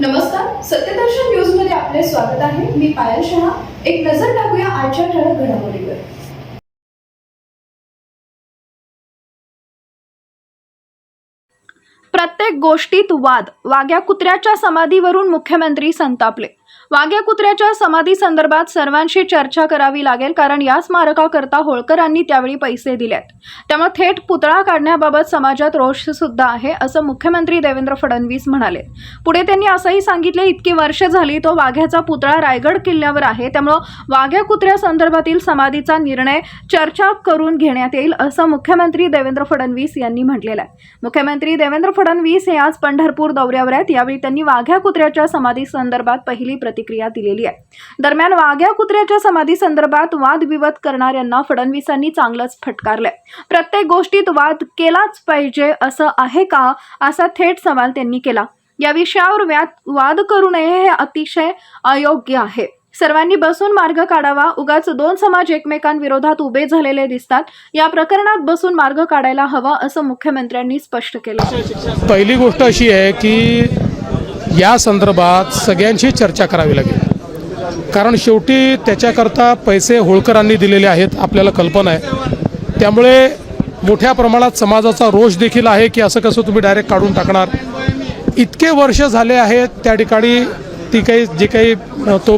नमस्कार सत्यदर्शन न्यूजमध्ये आपले स्वागत आहे. मी पायल शहा. एक नजर टाकूया आजच्या ठळक घडामोडीवर. प्रत्येक गोष्टीत वाद वाघ्या कुत्र्याच्या समाधीवरून मुख्यमंत्री संतापले. वाघ्या कुत्र्याच्या समाधी संदर्भात सर्वांशी चर्चा करावी लागेल कारण या स्मारकाकरता होळकरांनी त्यावेळी पैसे दिलेत. त्यामुळे थेट पुतळा काढण्याबाबत समाजात रोष सुद्धा आहे असं मुख्यमंत्री देवेंद्र फडणवीस म्हणाले. पुढे त्यांनी असंही सांगितले इतकी वर्ष झाली तो वाघ्याचा पुतळा रायगड किल्ल्यावर आहे त्यामुळं वाघ्या कुत्र्या संदर्भातील समाधीचा निर्णय चर्चा करून घेण्यात येईल असं मुख्यमंत्री देवेंद्र फडणवीस यांनी म्हटलेलं आहे. मुख्यमंत्री देवेंद्र फडणवीस हे आज पंढरपूर दौऱ्यावर आहेत. यावेळी त्यांनी वाघ्या कुत्र्याच्या समाधी संदर्भात पहिली प्रतिक्रिया दिलेली आहे. दरम्यान वाघ्या कुत्र्याच्या समाधी संदर्भात वादविवाद करणाऱ्यांना फडणवीसांनी चांगलंच फटकारलंय. प्रत्येक गोष्टीत वाद केलाच पाहिजे असं आहे का असा थेट सवाल त्यांनी केला. या विषयावर व्याद वाद करू नये हे अतिशय अयोग्य आहे. सर्वांनी बसून मार्ग काढावा. उगाच दोन समाज एकमेकांविरोधात उभे झालेले दिसतात. या प्रकरणात बसून मार्ग काढायला हवा असं मुख्यमंत्र्यांनी स्पष्ट केलं. पहिली गोष्ट अशी आहे की या संदर्भात सगळ्यांशी चर्चा करावी लागेल. कारण शेवटी त्याच्याकरता पैसे होळकरांनी दिलेले आहेत आपल्याला कल्पना आहे. त्यामुळे मोठ्या प्रमाणात समाजाचा रोष देखील आहे की असं कसं तुम्ही डायरेक्ट काढून टाकणार. इतके वर्ष झाले आहेत त्या ठिकाणी ती काही जे काही तो